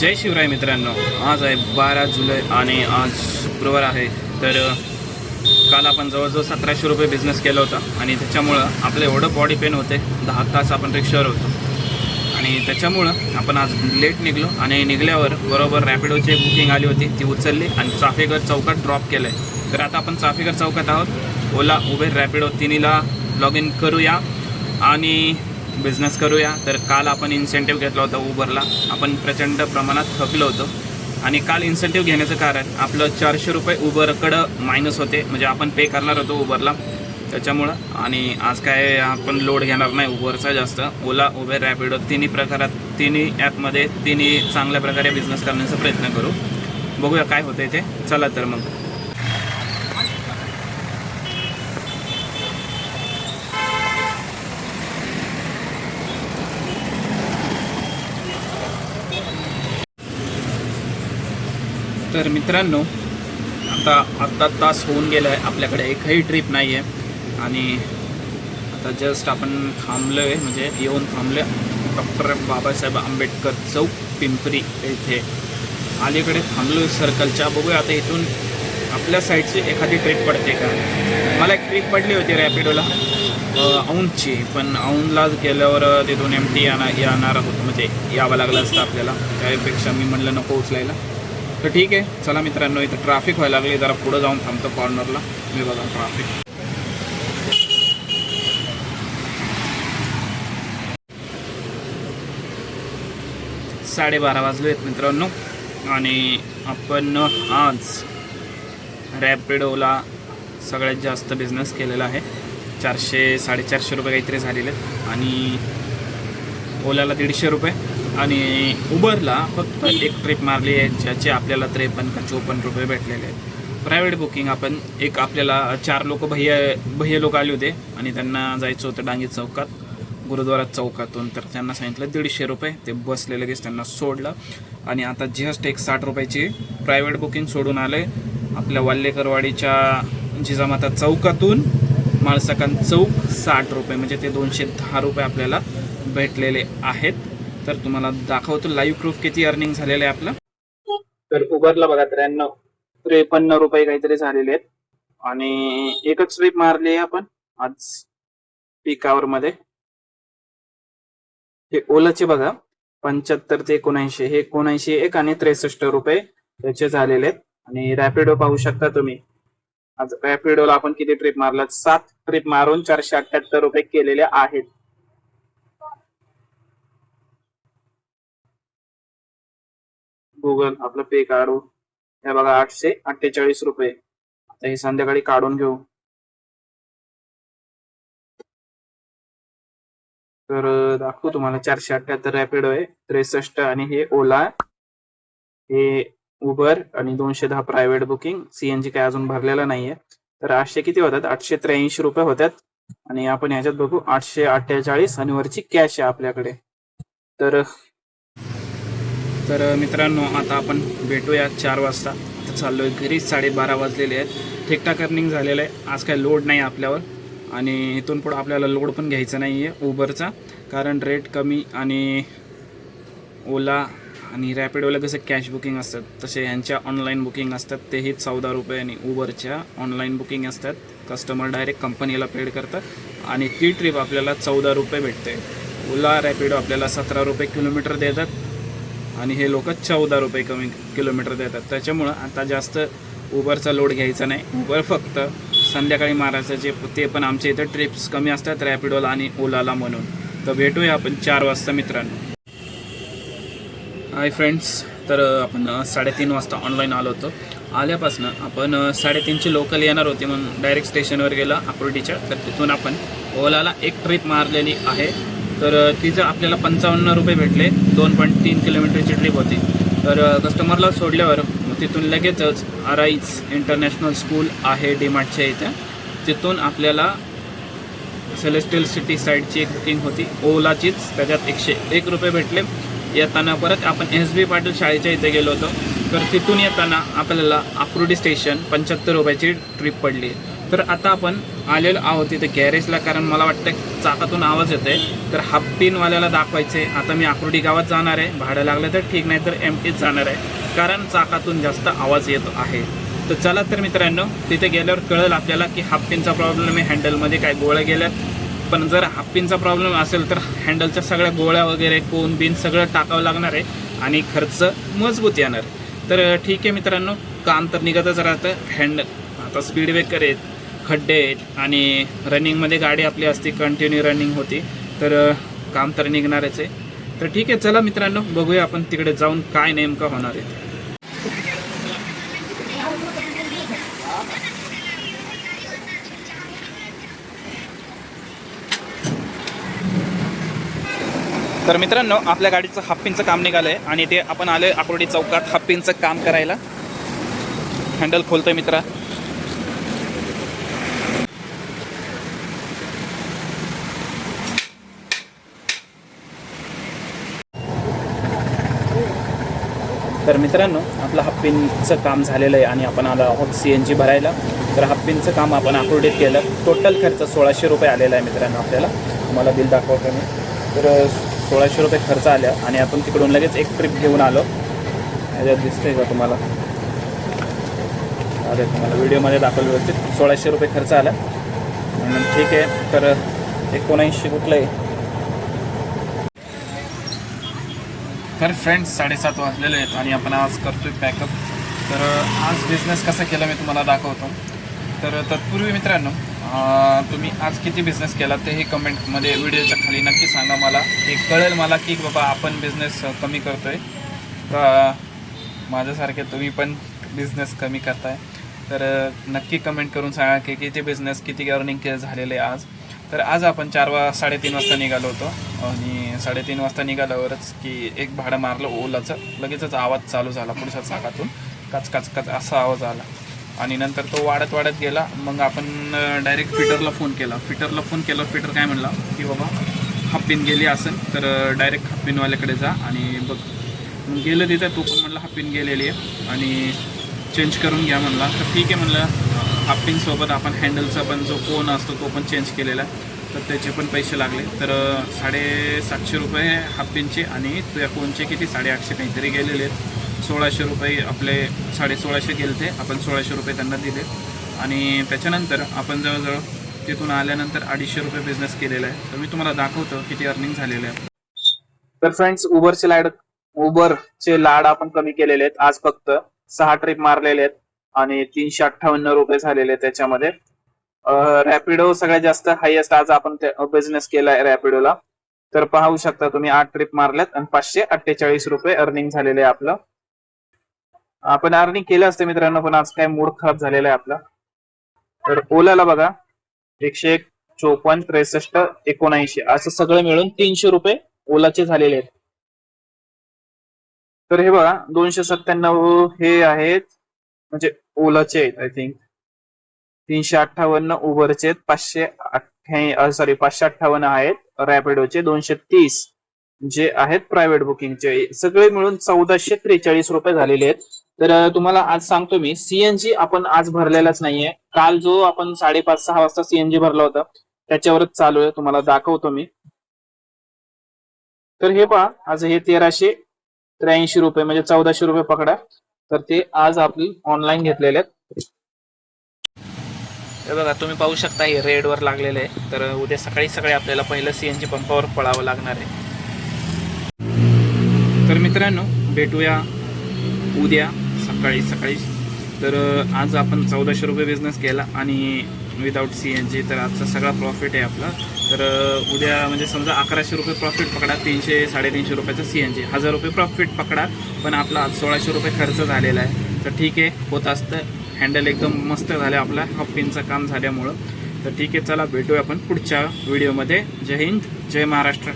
जय शिवराय मित्रांनो. आज आहे बारा जुलै आणि आज शुक्रवार आहे. तर काल आपण जवळजवळ सतराशे रुपये बिझनेस केला होता. आणि त्याच्यामुळं आपलं एवढं बॉडी पेन होते. दहा तास आपण रिक्षावर होतो. आणि त्याच्यामुळं आपण आज लेट निघलो. आणि निघल्यावर बरोबर रॅपिडोची बुकिंग आली होती. ती उचलली आणि चाफेकर चौकात ड्रॉप केलं आहे तर आता आपण चाफेकर चौकात आहोत. ओला उबेर रॅपिडो तिन्हीला लॉग इन करूया. आणि बिझनेस करूया. तर काल आपण इन्सेंटिव्ह घेतला होता उबरला आपण प्रचंड प्रमाणात थकलो होतो. आणि काल इन्सेंटिव्ह घेण्याचं कारण आपलं चारशे रुपये उबरकडं मायनस होते. म्हणजे आपण पे करणार होतो उबरला त्याच्यामुळं. आणि आज काय आपण लोड घेणार नाही उबरचा जास्त. ओला उबेर रॅपिडो तिन्ही प्रकारात तिन्ही ॲपमध्ये तिन्ही चांगल्या प्रकारे बिझनेस करण्याचा प्रयत्न करू. बघूया काय होतं ते. चला तर मग. तर मित्रांनो आता आत्ता तास होऊन गेला आहे आपल्याकडे एकही ट्रिप नाही आहे आणि आता जस्ट आपण थांबलो आहे म्हणजे येऊन थांबलो डॉक्टर बाबासाहेब आंबेडकर चौक पिंपरी येथे. अलीकडे थांबलो सर्कलच्या बघूया आता इथून आपल्या साईडची एखादी ट्रिप पडते का? मला एक ट्रिप पडली होती रॅपिडोला औंधची. पण औंधलाच गेल्यावर तिथून एम टी येणार येणार होतं. म्हणजे यावं लागलं असतं आपल्याला. त्यापेक्षा मी म्हणलं नको उचलायला. तर ठीक आहे. चला मित्रांनो इथं ट्रॅफिक व्हायला लागली. जरा पुढं जाऊन थांबतो कॉर्नरला मी बघा ट्रॅफिक साडेबारा वाजले आहेत मित्रांनो. आणि आपण आज रॅपिडोला सगळ्यात जास्त बिझनेस केलेला आहे. चारशे साडेचारशे रुपये काहीतरी झालेले. आहेत आणि ओलाला दीडशे रुपये. आणि उबरला फक्त एक ट्रिप मारली आहे ज्याचे आपल्याला त्रेपन्न का चोपन्न रुपये भेटलेले आहेत. प्रायव्हेट बुकिंग आपण एक आपल्याला चार लोक भैया भैया लोक आले होते आणि त्यांना जायचं होतं डांगी चौकात गुरुद्वारा चौकातून. तर त्यांना सांगितलं दीडशे रुपये. ते बसले लगेच त्यांना सोडलं. आणि आता जस्ट एक साठ रुपयाची प्रायव्हेट बुकिंग सोडून आलं. आहे आपल्या वाल्लेकरवाडीच्या जिजामाता चौकातून माळसाकांत चौक साठ रुपये. म्हणजे ते दोनशे दहा रुपये आपल्याला भेटलेले आहेत. तर तुम्हाला दाखवतो लाईव्ह प्रूफ किती अर्निंग झालेलं आहे आपलं. तर उबरला बघा त्र्याण्णव त्रेपन्न रुपये काहीतरी झालेले आहेत. आणि एकच ट्रिप मारली आहे आपण आज पीक आवर मध्ये हे ओलाचे बघा पंच्याहत्तर ते एकोणऐंशी हे एकोणऐंशी एक आणि त्रेसष्ट रुपये त्याचे झालेले आहेत. आणि रॅपिडो पाहू शकता तुम्ही. आज रॅपिडोला आपण किती ट्रिप मारलात? सात ट्रिप मारून चारशे अठ्याहत्तर रुपये केलेले आहेत. गुगल आपलं पे काढू हे बघा आठशे अठ्ठेचाळीस रुपये. आता हे संध्याकाळी काढून घेऊ. तर दाखवू तुम्हाला चारशे अठ्ठ्याहत्तर रॅपिडो आहे त्रेसष्ट आणि हे ओला. हे उबर आणि दोनशे दहा प्रायव्हेट बुकिंग सीएनजी काय अजून भरलेला नाहीये. तर आठशे किती होतात? आठशे त्र्याऐंशी रुपये होतात. आणि आपण ह्याच्यात बघू आठशे अठ्ठेचाळीस आणि वरची कॅश आहे आपल्याकडे. तर तर मित्रांनो आता आपण भेटूया चार वाजता. आता आहे घरी साडेबारा वाजलेले आहेत. ठीकठाक अर्निंग झालेलं आहे. आज काय लोड नाही आपल्यावर. आणि इथून पुढं आपल्याला लोड पण घ्यायचा नाही आहे उबरचा कारण रेट कमी आणि ओला आणि रॅपिडोला कसं कॅश बुकिंग असतात तसे यांच्या ऑनलाईन बुकिंग असतात. तेही चौदा रुपये आणि उबरच्या ऑनलाईन बुकिंग असतात. कस्टमर डायरेक्ट कंपनीला पेड करतात. आणि ती ट्रिप आपल्याला चौदा रुपये भेटते. ओला रॅपिडो आपल्याला सतरा रुपये किलोमीटर देतात. आणि हे लोक चौदा रुपये कमी किलोमीटर देतात. त्याच्यामुळं आता जास्त उबरचा लोड घ्यायचा नाही. उबर फक्त संध्याकाळी मारायचं जे ते पण आमच्या इथं ट्रिप्स कमी असतात रॅपिडोला आणि ओलाला म्हणून. तर भेटूया आपण चार वाजता मित्रांनो. हाय फ्रेंड्स तर आपण साडेतीन वाजता ऑनलाईन आलो होतो. आल्यापासून आपण साडेतीनची लोकल येणार होती म्हणून डायरेक्ट स्टेशनवर गेला आकुर्डीच्या. तर तिथून आपण ओलाला एक ट्रिप मारलेली आहे. तर तिचं आपल्याला पंचावन्न रुपये भेटले दोन पॉईंट तीन किलोमीटरची ट्रिप होती. तर कस्टमरला सोडल्यावर तिथून लगेचच आराईज इंटरनॅशनल स्कूल आहे डीमार्टच्या इथं. तिथून आपल्याला सेलेस्टियल सिटी साईडची एक बुकिंग होती. ओलाचीच त्याच्यात एकशे एक रुपये भेटले. येताना परत आपण एस बी पाटील शाळेच्या इथे गेलो होतो. तर तिथून येताना आपल्याला आकुर्डी स्टेशन पंच्याहत्तर रुपयाची ट्रिप पडली. तर आता आपण आलेलो आहोत इथे गॅरेजला कारण मला वाटतं चाकातून आवाज येतोय. तर हाफ पिनवाल्याला दाखवायचे आता मी आकुर्डी गावात जाणार आहे. भाडं लागलं तर ठीक नाही तर एम टीच जाणार आहे. कारण चाकातून जास्त आवाज येत आहे. तर चला तर मित्रांनो तिथे गेल्यावर कळेल आपल्याला की हाफ पिनचा प्रॉब्लेम आहे हँडलमध्ये काय गोळ्या गेल्यात. पण जर हाफ पिनचा प्रॉब्लेम असेल तर हँडलच्या सगळ्या गोळ्या वगैरे कोन बिन सगळं टाकावं लागणार आहे आणि खर्च मजबूत येणार. तर ठीक आहे मित्रांनो काम तर निघतच राहतं. हँडल आता स्पीड ब्रेकर आहेत खड्डे आहेत आणि रनिंगमध्ये गाडी आपली असती कंटिन्यू रनिंग होती तर काम तर निघणारच आहे. तर ठीक आहे चला मित्रांनो बघूया आपण तिकडे जाऊन काय नेमकं होणार आहे. तर मित्रांनो आपल्या गाडीचं हप्पींचं काम निघालं आहे आणि ते आपण आलो आहे आकुर्डी चौकात हप्पींचं काम करायला. हँडल खोलतोय मित्रा. तर मित्रांनो आपलं हप्पींचं काम झालेलं आहे आणि आपण आलो आहोत सी एन जी भरायला. तर हप्पींचं काम आपण आकुर्डीत केलं. टोटल खर्च सोळाशे रुपये आलेला आहे मित्रांनो आपल्याला. तुम्हाला बिल दाखवतो मी. तर सोळाशे रुपये खर्च आल्या आणि आपण तिकडून लगेच एक ट्रिप घेऊन आलो. ह्याच्यात दिसतंय का तुम्हाला? अरे तुम्हाला व्हिडिओमध्ये दाखवलं व्यवस्थित. सोळाशे रुपये खर्च आला. ठीक आहे. तर एकोणऐंशी कुठलं आहे तर फ्रेंड्स साडेसात वाजलेले आहेत आणि आपण आज करतोय पॅकअप तर आज बिझनेस कसा केला मी तुम्हाला दाखवतो. तर तत्पूर्वी मित्रांनो तुम्ही आज किती बिझनेस केला ते हे कमेंटमध्ये व्हिडिओच्या खाली नक्की सांगा मला. हे कळेल मला की बाबा आपण बिझनेस कमी करतोय. का माझ्यासारखे तुम्ही पण बिझनेस कमी करताय. तर नक्की कमेंट करून सांगा की किती बिझनेस किती अर्निंग केलं झालेले आहे आज. तर आज आपण चार वा साडेतीन वाजता निघालो होतो. आणि साडेतीन वाजता निघाल्यावरच की एक भाडं मारलं ओलाचं. लगेचच आवाज चालू झाला पुढच्या चाकातून. काच काच काच असा आवाज आला. आणि नंतर तो वाढत वाढत गेला. मग आपण डायरेक्ट फिटरला फोन केला. फिटरला फोन केला. फिटर काय म्हणला? की बाबा हापिन गेली असेल तर डायरेक्ट हप्पिनवाल्याकडे जा आणि बघ. मग गेलं तिथं तो पण म्हणला हापिन गेलेली आहे. आणि चेंज करून घ्या म्हणला. तर ठीक आहे म्हणलं. हप्पिनसोबत आपण हँडलचा पण जो कोन असतो तो पण चेंज केलेला. तर त्याचे पण पैसे लागले. तर साडेसातशे रुपये हप्पिनचे आणि तुझ्या कोनचे किती? साडेआठशे काहीतरी गेलेले आहेत. सोळाशे रुपये आपले साडे सोळाशे गेले ते आपण सोळाशे रुपये त्यांना दिले. आणि त्याच्यानंतर आपण जवळजवळ तिथून आल्यानंतर अडीचशे रुपये बिझनेस केलेला आहे. तर मी तुम्हाला दाखवतो किती अर्निंग झालेलं आहे. तर फ्रेंड्स उबरचे लाड उबरचे लाड आपण कमी केलेले आहेत. आज फक्त सहा ट्रिप मारलेले आहेत. आणि तीनशे अठ्ठावन्न रुपये झालेले आहेत त्याच्यामध्ये. रॅपिडो सगळ्यात जास्त हायएस्ट आज आपण बिझनेस केलाय रॅपिडोला तर पाहू शकता तुम्ही आठ ट्रिप मारल्यात आणि पाचशे अठ्ठेचाळीस रुपये अर्निंग झालेले आहे आपलं. आपण अर्निंग केलं असतं मित्रांनो पण आज काय मूड खराब झालेला आहे आपला. तर ओलाला बघा एकशे एक चोपन्न त्रेसष्ट एकोणऐंशी. असं सगळं मिळून तीनशे रुपये ओलाचे झालेले आहेत. तर हे बघा दोनशे सत्त्याण्णव हे आहेत. म्हणजे ओलाचे आहेत आय थिंक तीनशे अठ्ठावन्न उबरचे आहेत पाचशे अठ्ठ्या सॉरी पाचशे अठ्ठावन्न आहेत रॅपिडोचे दोनशे तीस जे आहेत प्रायव्हेट बुकिंगचे सगळे मिळून चौदाशे त्रेचाळीस रुपये झालेले आहेत. तर तुम्हाला आज सांगतो मी सीएनजी आपण आज भरलेलाच नाहीये. काल जो आपण साडेपाच सहा वाजता सीएनजी भरला होता त्याच्यावरच चालू आहे तुम्हाला दाखवतो मी. तर हे पहा आज हे तेराशे त्र्याऐंशी रुपये म्हणजे चौदाशे रुपये पकडा. तर ते आज आपली ऑनलाईन घेतलेले आहेत. हे बघा तुम्ही पाहू शकता हे रेडवर लागलेलं आहे. तर उद्या सकाळी सकाळी आपल्याला पहिलं सीएनजी पंपावर पळावं लागणार आहे. तर मित्रांनो भेटूया उद्या सकाळी सकाळी. तर आज आपण चौदाशे रुपये बिझनेस केला आणि विदाऊट सी एन जी तर आजचा सगळा प्रॉफिट आहे आपला. तर उद्या म्हणजे समजा अकराशे रुपये प्रॉफिट पकडा तीनशे साडेतीनशे रुपयाचं सी एन जी हजार रुपये प्रॉफिट पकडा पण आपला आज सोळाशे रुपये खर्च झालेला आहे. तर ठीक आहे होत असतं. हँडल एकदम मस्त झालं आपला हप्पिनचं काम झाल्यामुळं. तर ठीक आहे चला भेटूया आपण पुढच्या व्हिडिओमध्ये जय हिंद जय महाराष्ट्र.